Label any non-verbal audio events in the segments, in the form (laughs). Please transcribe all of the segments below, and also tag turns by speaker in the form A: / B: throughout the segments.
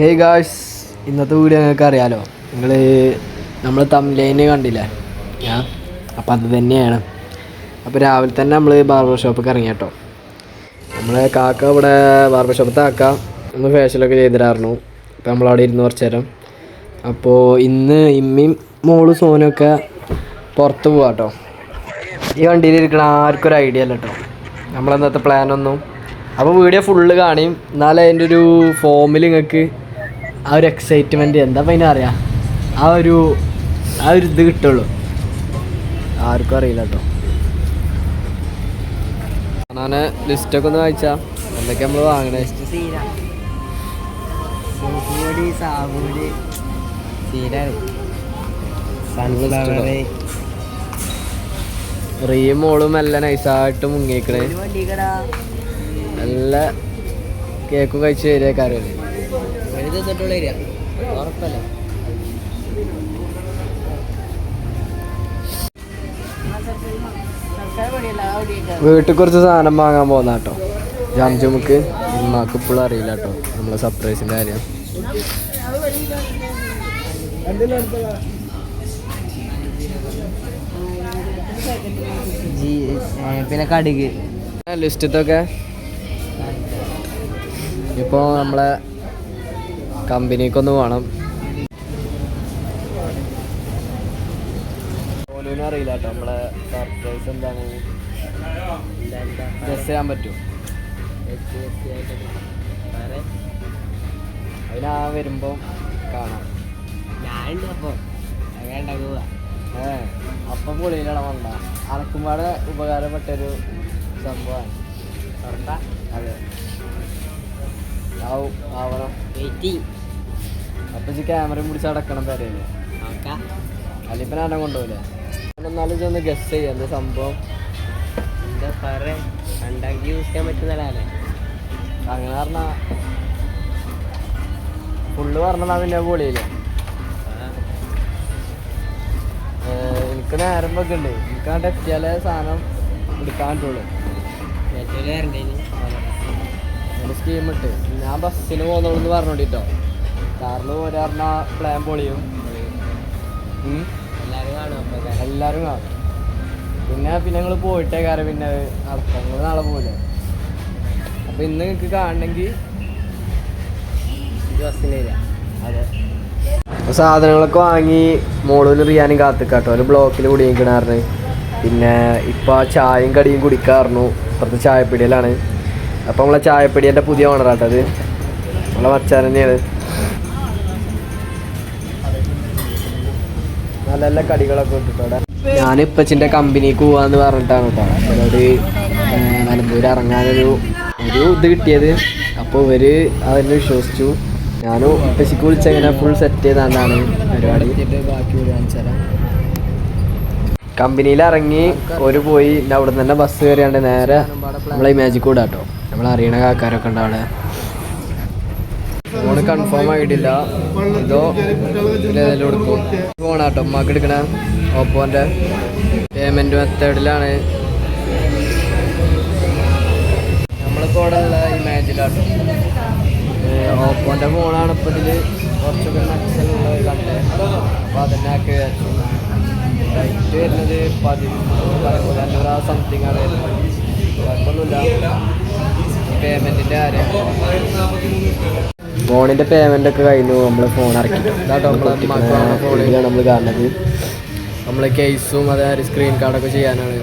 A: Hey guys ഇന്നത്തെ video നിങ്ങൾക്ക് അറിയാലോ? നിങ്ങൾ നമ്മൾ തംലൈന് കണ്ടില്ലേ? ഞാൻ അപ്പം അത് തന്നെയാണ്. അപ്പോൾ രാവിലെ തന്നെ നമ്മൾ ബാർബർ ഷോപ്പൊക്കെ ഇറങ്ങി കേട്ടോ. നമ്മളെ കാക്ക ഇവിടെ ബാർബർ ഷോപ്പത്തെ കാക്ക ഒന്ന് ഫേഷ്യലൊക്കെ ചെയ്തിട്ടായിരുന്നു അപ്പോൾ നമ്മളവിടെ ഇരുന്ന് കുറച്ച് നേരം. അപ്പോൾ ഇന്ന് ഇമ്മയും മോളും സോനൊക്കെ പുറത്ത് പോവാം കേട്ടോ. ഈ വണ്ടിയിൽ ഇരിക്കണ ആർക്കും ഒരു ഐഡിയ അല്ല കേട്ടോ. നമ്മളെന്നത്തെ പ്ലാനൊന്നും അപ്പോൾ വീഡിയോ ഫുള്ള് കാണിയും എന്നാലേ അതിന്റെ ഒരു ഫോമിൽ നിങ്ങൾക്ക് ആ ഒരു എക്സൈറ്റ്മെന്റ് എന്താ പിന്നെ അറിയാ ആ ഒരു ആ ഒരു ഇത് കിട്ടുള്ളൂ. ആർക്കും അറിയില്ല കേട്ടോ ഞാൻ ലിസ്റ്റൊക്കെ ഒന്ന് വായിച്ചാ. എന്തൊക്കെ നമ്മൾ വാങ്ങണേ? റീയും മോളും എല്ലാം നൈസായിട്ട്
B: വണ്ടിക്കടാ.
A: നല്ല കേക്കും കഴിച്ച് ശരിയാക്കാറില്ലേ
B: ഒരു തൊട്ടുള്ള ഏരിയ ഉറപ്പല്ല?
A: വീട്ടിൽ കുറച്ച് സാധനം വാങ്ങാൻ പോകുന്ന കേട്ടോ. ജാംജുമുക്ക് ഉമ്മാക്ക് ഇപ്പോഴും അറിയില്ല കേട്ടോ നമ്മളെ സർപ്രൈസിന്റെ കാര്യം.
B: പിന്നെ കടുക്.
A: ലിസ്റ്റത്തൊക്കെ. ഇപ്പോൾ നമ്മളെ കമ്പനിക്കൊന്ന് വേണം ഓലോനും അറിയില്ല കേട്ടോ. നമ്മളെ സർപ്രൈസ് എന്താണ്? ഗസ് ചെയ്യാൻ അതിനാ വരുമ്പോൾ കാണാം.
B: ഞാനുണ്ട് അപ്പൊ വേണ്ട പോവാ
A: ഏ അപ്പം പൊളിയിലാണ് വന്ന. അനക്കുമ്പാടെ ഉപകാരപ്പെട്ടൊരു സംഭവമാണ്. അതെ. ആവും ആവണം.
B: വെയിറ്റിംഗ്
A: അപ്പം ക്യാമറയും പിടിച്ച് അടക്കണം പേരല്ലേ അല്ലിപ്പന അടം എന്നാലും ഇതൊന്ന് ഗസ് ചെയ്യാം എന്താ സംഭവം?
B: എന്താ ഉണ്ടാക്കി യൂസ് ചെയ്യാൻ പറ്റുന്നല്ലേ
A: അങ്ങനെ പറഞ്ഞാ ഫുള്ള് പറഞ്ഞാ പിന്നെ പൊളിയില്ലേ എനിക്ക് നേരം വെക്കണ്ടേ. എനിക്കാണ്ട് എത്തിയാലേ സാധനം എടുക്കാൻ പറ്റുള്ളൂ. സ്കീമിട്ട് ഞാൻ ബസ്സിന് പോകുന്നുള്ളൂ എന്ന് പറഞ്ഞോണ്ടിട്ടോ. കാറിൽ പോരാറിന പ്ലാൻ പൊളിയും. ഉം.
B: എല്ലാരും കാണും
A: എല്ലാവരും കാണും. പിന്നെ പിന്നെ ഞങ്ങൾ പോയിട്ടേ കാര്യം പിന്നെ നിങ്ങൾ നാളെ പോലെ അപ്പം ഇന്ന് നിങ്ങൾക്ക് കാണണമെങ്കിൽ
B: വരിക.
A: അതെ. സാധനങ്ങളൊക്കെ വാങ്ങി മോളൂന് റിയാനും കാത്തിക്കാട്ടോ. ഒരു ബ്ലോക്കിൽ കുടിയിക്കണായിരുന്നു പിന്നെ ഇപ്പോൾ ചായയും കടിയും കുടിക്കാറുന്നു. ഇപ്പുറത്തെ ചായപ്പിടിയിലാണ്. അപ്പോൾ നമ്മളെ ചായപ്പീടിയന്റെ പുതിയ ഓണറാട്ടത് അത്. നമ്മളെ മച്ചാൻ തന്നെയാണ് നല്ല നല്ല കടികളൊക്കെ അവിടെ. ഞാൻ ഇപ്പച്ചിന്റെ കമ്പനിക്ക് പോവാന്ന് പറഞ്ഞിട്ടാണ് കേട്ടോ. അവരോട് നിലമ്പൂർ ഇറങ്ങാനൊരു ഒരു ഇത് കിട്ടിയത്. അപ്പോൾ ഇവർ അതെന്നെ വിശ്വസിച്ചു. ഞാനും ഇപ്പച്ചിക്ക് വിളിച്ചങ്ങനെ ഫുൾ സെറ്റ് ചെയ്താണ്ടാണ് പരിപാടി. കമ്പനിയിൽ ഇറങ്ങി ഒരു പോയി. അവിടെ നിന്ന് തന്നെ ബസ് കയറിയാണ്ട് നേരെ നമ്മളെ മാജിക് കൂടെ നമ്മൾ അറിയണ കാക്കാരൊക്കെ ഉണ്ട് കൺഫേം ആയിട്ടില്ല. ഇതോ ഇതിലേതെങ്കിലും എടുക്കും ഫോണാട്ടോ ഉമ്മാക്ക് എടുക്കണ. ഓപ്പോന്റെ പേയ്മെന്റ് മെത്തേഡിലാണ് നമ്മളിപ്പോൾ ഇവിടെ ഉള്ള ഇമാജിലാട്ടോ ഓപ്പോന്റെ ഫോണാണ് ഇപ്പോൾ ഇതിൽ കുറച്ചൊക്കെ മെച്ചലുള്ള കണ്ടത് അപ്പോൾ വിചാരിച്ചു. റേറ്റ് വരുന്നത് പതിമൂന്ന് അഞ്ഞൂറ് സംതിങ് ആണ് കുഴപ്പമൊന്നുമില്ല. പേയ്മെന്റിന്റെ കാര്യം. ഫോണിന്റെ പേയ്മെന്റ് ഒക്കെ കഴിഞ്ഞു. നമ്മൾ ഫോൺ ഇറക്കി. നമ്മൾ നമ്മളെ നമ്മൾ കാണുന്നത്. നമ്മൾ കേസും അതേമാതിരി സ്ക്രീൻ കാർഡൊക്കെ ചെയ്യാനാണ്.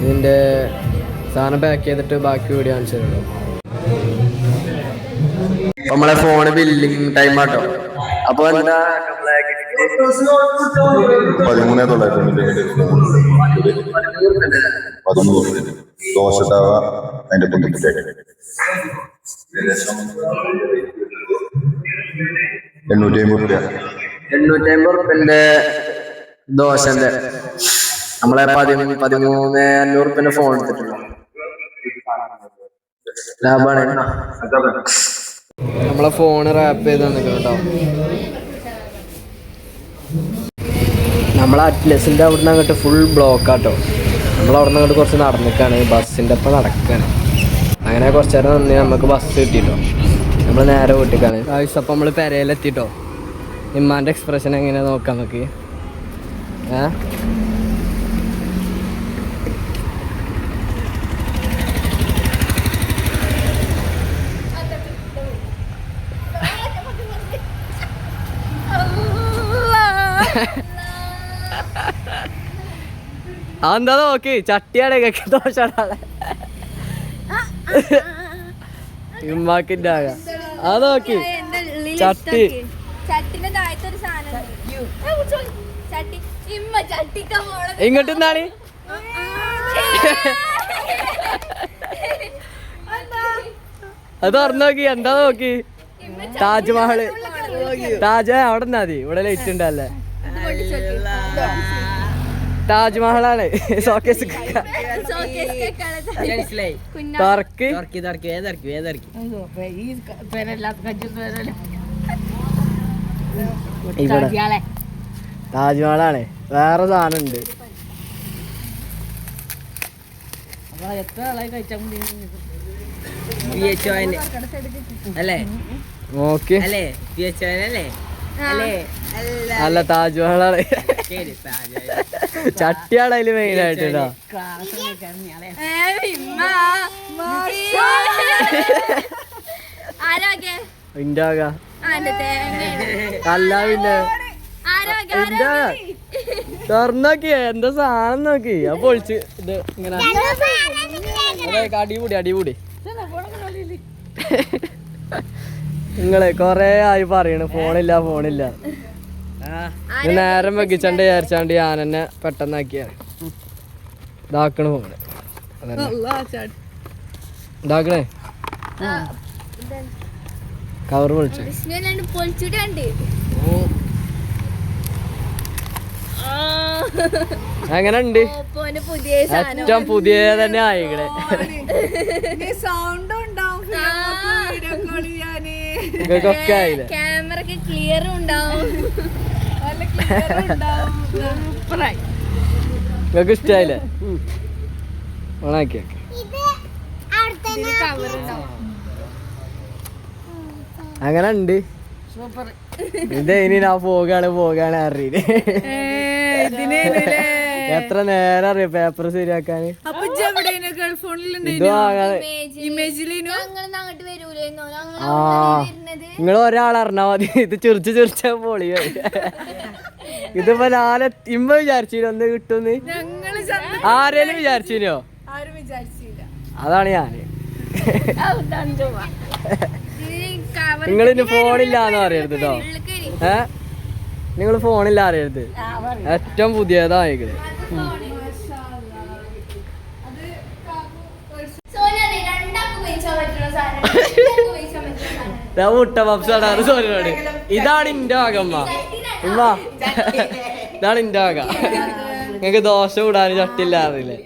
A: ഇതിന്റെ സാധനം പാക്ക് ചെയ്തിട്ട് ബാക്കി വീഡിയോ കാണിച്ചു തരുള്ളൂ. നമ്മളെ ഫോണ് ബില്ലിംഗ് ടൈം ആട്ടോ. അപ്പൊ എന്താ?
C: പതിമൂന്നേ തൊള്ളായിരത്തി അതിന്റെ എണ്ണൂറ്റി അമ്പത് രൂപ
A: എണ്ണൂറ്റി അമ്പത് റുപ്യന്റെ ദോശന്റെ നമ്മളെ പതിമൂന്ന് അഞ്ഞൂറ് റുപ്യന്റെ ഫോൺ എടുത്തിട്ടുണ്ടോ ലാഭാണ്. നമ്മളെ ഫോണ് റാപ്പ് ചെയ്ത് കേട്ടോ. നമ്മളെ അറ്റ്ലസിന്റെ നിന്ന് അങ്ങോട്ട് ഫുൾ ബ്ലോക്ക് ആട്ടോ. നമ്മൾ അവിടെ നിന്ന് അങ്ങോട്ട് കുറച്ച് നടന്നിക്കാണ്. ബസ്സിന്റെ ഒപ്പം നടക്കാണ്. അങ്ങനെ കുറച്ച് നേരം നിന്ന് നമുക്ക് ബസ് കിട്ടിട്ടോ. നമ്മൾ നേരെ വീട്ടിക്കാണ്. ആവശ്യം അപ്പം നമ്മൾ പെരയിലെത്തിട്ടോ ഇമ്മാന്റെ എക്സ്പ്രഷൻ എങ്ങനെയാ നോക്കാം നമുക്ക്. ഏ? അതെന്താ നോക്ക്? ചട്ടിയാണ് കേക്ക് ദോഷാണ് ഇമ്മാക്കിന്റെ ആക. അത് നോക്കി? ചട്ടി.
D: ചട്ടിന്റെ താഴത്തെ ഒരു സാധനം ചട്ടി. ഇമ്മ ചട്ടിക്ക മോളെ
A: ഇങ്ങോട്ട് എന്താണ് അത് തുറന്നു നോക്കി. എന്താ നോക്കി? താജ്മഹൽ താജ് അവിടെ നിന്നാ മതി. ഇവിടെ ലൈറ്റ് ഉണ്ടല്ലേ? താജ്മഹലാണ്. സോക്കേസ് തറക്ക് ഇവിടെ. താജ്മഹലാണ്. വേറെ സാധനം ഉണ്ട്
B: അല്ലേ?
A: നോക്കി.
B: അല്ലേ? പി എച്ച് ഒ അല്ലേ? അല്ലേ? അല്ല. താജ് മഹലാണ്
A: ചട്ടിയാണ് അതിൽ മെയിൻ ആയിട്ട് കേട്ടോ. അല്ല പിന്നെ. എന്താ? തുറന്നോക്കി എന്താ സാധനം നോക്കി? അപ്പൊ ഒളിച്ച് ഇത് ഇങ്ങനെ. അടിപൊളി അടിപൊളി നിങ്ങളെ കൊറേ ആയി പറയണ്. ഫോണില്ല ഫോണില്ല. നേരം വെക്കിച്ചാണ്ട് വിചാരിച്ചാണ്ട് ഞാൻ തന്നെ പെട്ടെന്നാക്കിയാണ് ഇതാക്കണ ഫോണ്. ഇതാക്കണേ. കവർ
D: പൊളിച്ചു.
A: അങ്ങനെ ഉണ്ട്
D: ഓപ്പോന്റെ പുതിയ സാധനം
A: ഏറ്റവും പുതിയ തന്നെ ആയിക്കണേ.
E: സൗണ്ട് ഉണ്ടാവും.
A: നിങ്ങൾക്കൊക്കെ ആയില്ലേ?
D: ക്യാമറക്ക് ക്ലിയറും ഉണ്ടാവും.
E: നല്ല ക്ലിയർ ഉണ്ടാവും.
A: നിങ്ങൾക്ക് ഇഷ്ടായില്ലേ? അങ്ങനെ ഉണ്ട് ഇത് ഇനി ഞാൻ പോകാണ് പോകാണ് അറിയില്ലേ? എത്ര നേരം അറിയാം പേപ്പർ ശരിയാക്കാന്?
D: വരൂലേന്നോ
A: ആ. നിങ്ങൾ ഒരാൾ അറിഞ്ഞാ മതി. ഇത് ചിറിച്ച് ചിറിച്ച പൊളി. ഇതിപ്പോ നാളെ ഇമ്മ വിചാരിച്ചില്ല ഒന്ന് കിട്ടുന്ന്. ആരേലും
E: വിചാരിച്ചോ വിചാരിച്ചില്ല.
A: അതാണ്
D: ഞാൻ.
A: നിങ്ങൾ ഇനി ഫോണില്ലാന്ന് പറയരുത് കേട്ടോ. ഏ? നിങ്ങൾ ഫോണില്ല അറിയരുത് ഏറ്റവും പുതിയതായിക്കണ് ഞാൻ മുട്ട പപ്സാണ് സോനോട് ഇതാണ് ഇന്റെ ഭാഗമ്മ ഉമ്മ. ഇതാണ് ഇന്റെ ഭാഗം നിങ്ങക്ക് ദോശ വിടാൻ ചട്ടില്ലാറില്ലേ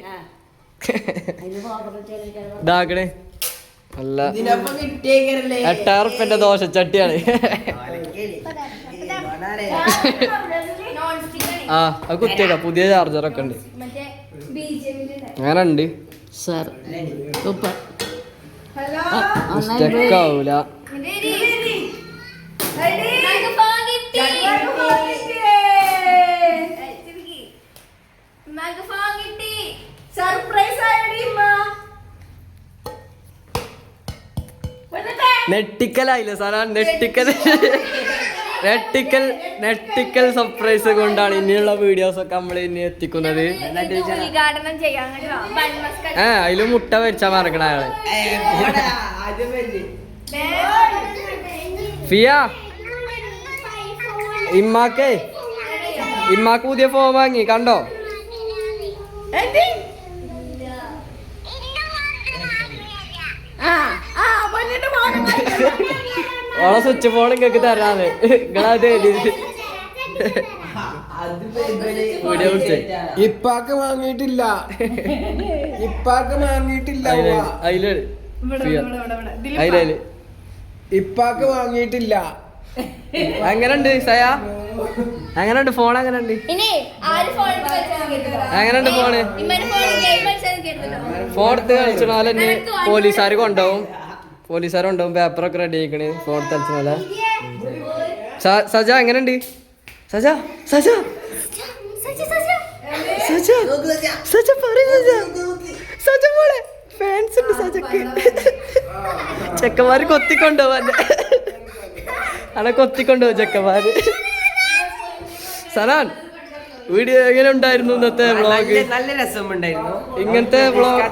A: ഇതാക്കണേ നല്ല എട്ടായിരം ഉറുപ്പ്യന്റെ ദോശ ചട്ടിയാണ് ആ അത് കുത്തിയേക്കാം. പുതിയ ചാർജറൊക്കെ ഉണ്ട്. അങ്ങനെ ഉണ്ട് സ്റ്റക്ക് ആവൂല
E: സർപ്രൈസ് ആയടി
A: നെട്ടിക്കലായില്ല സാറാ? നെട്ടിക്കൽ നെട്ടിക്കൽ നെട്ടിക്കൽ സർപ്രൈസ് കൊണ്ടാണ് ഇനിയുള്ള വീഡിയോസ് ഒക്കെ നമ്മൾ ഇനി എത്തിക്കുന്നത്. ഏഹ് അതിലും മുട്ട വരിച്ചാ മറക്കണ അയാൾ ഫിയ ഇമ്മാക്കേ ഇമ്മാക്ക് പുതിയ ഫോൺ വാങ്ങി കണ്ടോ? ഓളെ സ്വിച്ച് ഫോൺ ഇങ്ങക്ക് തരാന്ന്. നിങ്ങളത്
F: ഇപ്പാക്ക് വാങ്ങിയിട്ടില്ല. ഇപ്പാക്ക് വാങ്ങിയിട്ടില്ല
A: അതിലേ. അതിൽ
F: ഇപ്പാക്ക് വാങ്ങിയിട്ടില്ല. (laughs)
A: എങ്ങനെയുണ്ട് സയ എങ്ങനെയുണ്ട്? ഫോൺ എങ്ങനെയുണ്ട്?
D: ഇനി ആര് ഫോൺ എടുത്ത് കളിച്ചു പോലെ
A: എങ്ങനെയുണ്ട് ഫോണ്
D: ഫോൺ
A: എടുത്ത് കളിച്ചണ തന്നെ പോലീസുകാർ കൊണ്ടുപോകും. പോലീസുകാർ കൊണ്ടുപോകും. പേപ്പറൊക്കെ റെഡി ആയിക്കണ് ഫോൺ എടുത്ത് പോലെ. സജ എങ്ങനെയുണ്ട്? സജ സജ. സജ സജ പറയ് സജ സജ ചെക്കന്മാര് കൊത്തിക്കൊണ്ടുപോവാൻ. അനെ കൊത്തിക്കൊണ്ടുപോകും ചെക്കന്മാര്. സനാൻ വീഡിയോ എങ്ങനെ ഉണ്ടായിരുന്നു ഇന്നത്തെ വ്ളോഗ്
B: നല്ല രസമുണ്ടായിരുന്നു.
A: ഇങ്ങനത്തെ വ്ളോഗ്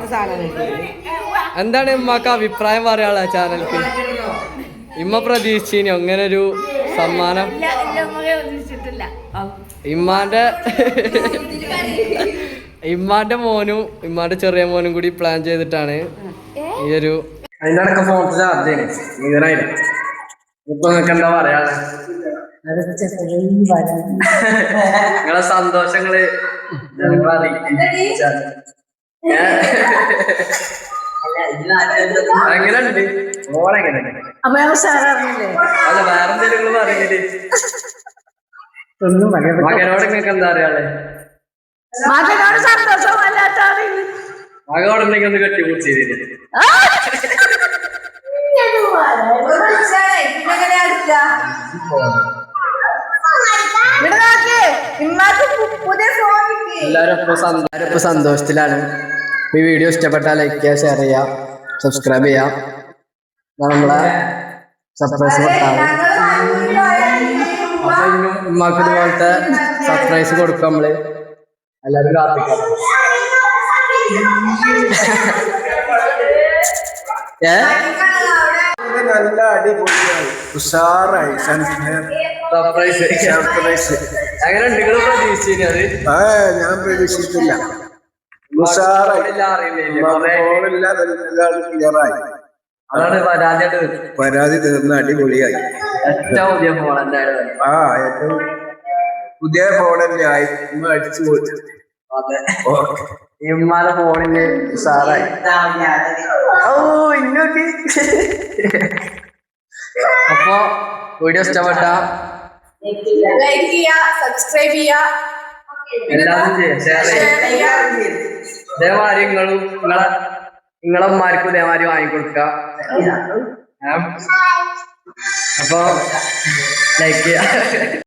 A: എന്താണ് ഇമ്മക്ക് അഭിപ്രായം പറയാള ചാനൽക്ക് ഇമ്മ പ്രതീക്ഷിച്ചിനി അങ്ങനെ ഒരു സമ്മാനം. ഇമ്മാന്റെ ഇമ്മാന്റെ മോനും ഇമ്മാന്റെ ചെറിയ മോനും കൂടി പ്ലാൻ ചെയ്തിട്ടാണ് ഈ ഒരു അതിന്റെ അടക്കം ഫോൺ ചാർജ് ചെയ്യണം ഇപ്പൊ നിങ്ങക്ക് എന്താ പറയാ? നിങ്ങളെ സന്തോഷങ്ങൾ? എങ്ങനെയുണ്ട്? ഓളെങ്ങനെയുണ്ട്
E: അപ്പൊ
A: അല്ല വേറെ എന്തെങ്കിലും പറയുന്നില്ലേ മകനോട് നിങ്ങൾക്ക് എന്താ അറിയാളെ
E: മകനോട് സന്തോഷമല്ലാത്ത
A: മകനോട് എന്തെങ്കിലും ഒന്ന് കെട്ടി എല്ലാവരും ഇപ്പൊ സന്തോഷത്തിലാണ്. ഈ വീഡിയോ ഇഷ്ടപ്പെട്ടാൽ ലൈക്ക് ചെയ്യുക ഷെയർ ചെയ്യുക സബ്സ്ക്രൈബ് ചെയ്യുക എന്നാ നമ്മളെ സർപ്രൈസ് കൊടുക്കാം അപ്പൊ ഇന്നും ഉമ്മാക്ക് ഇതുപോലത്തെ സർപ്രൈസ് കൊടുക്കും നമ്മൾ. എല്ലാവരും കാത്തിക്കാം
F: നല്ല അടിപൊളിയായി ഉഷാറായി.
A: സർപ്രൈസ് അങ്ങനെ
F: ആ ഞാൻ പ്രതീക്ഷിച്ചില്ല. ഉഷാറായി. ഫോണില്ല ക്ലിയറായി പരാതി തീർന്ന അടിപൊളിയായി.
A: ഏറ്റവും പുതിയ ഫോണല്ലേ
F: ആ ഏറ്റവും പുതിയ തന്നെ ആയി അടിച്ചു പോയി
A: അതെ. ഇമ്മാലെ ഫോണിൽ സാറായി. ഓ ഇന്നോക്ക് അപ്പൊ വീഡിയോ ഇഷ്ടപ്പെട്ട
E: ലൈക്ക് ചെയ്യാ സബ്സ്ക്രൈബ് ചെയ്യാ
A: എല്ലാവരും ചെയ്യാം ഷെയർ ചെയ്യാം. ഇതേമാതിരി നിങ്ങളും നിങ്ങളെ നിങ്ങളെ അമ്മമാർക്കും ഇതേമാതിരി വാങ്ങിക്കൊടുക്ക. അപ്പൊ ലൈക്ക് ചെയ്യാം